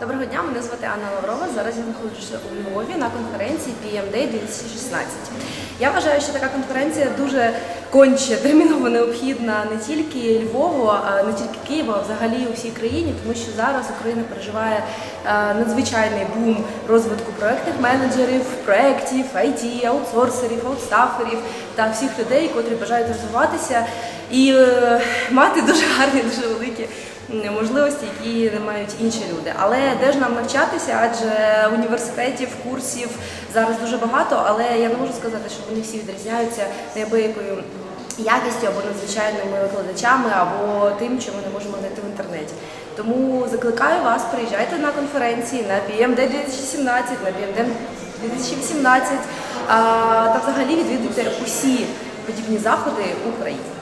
Доброго дня, мене звати Анна Лаврова. Зараз я знаходжуся у Львові на конференції PMD 2016. Я вважаю, що така конференція дуже конче терміново необхідна не тільки Львову, а не тільки Києву, а взагалі у всій країні, тому що зараз Україна переживає е, надзвичайний бум розвитку проектних менеджерів, проєктів, IT, аутсорсерів, аутстаферів та всіх людей, котрі бажають розвиватися і е, мати дуже гарні, дуже великі можливості, які не мають інші люди. Але де ж нам навчатися? Адже університетів, курсів зараз дуже багато, але я не можу сказати, що вони всі відрізняються неабиякою якістю або надзвичайними викладачами, або тим, що ми не можемо знайти в інтернеті. Тому закликаю вас, приїжджайте на конференції на PMD 2017, на PMD 2018 а, та взагалі відвідуйте усі подібні заходи в Україні.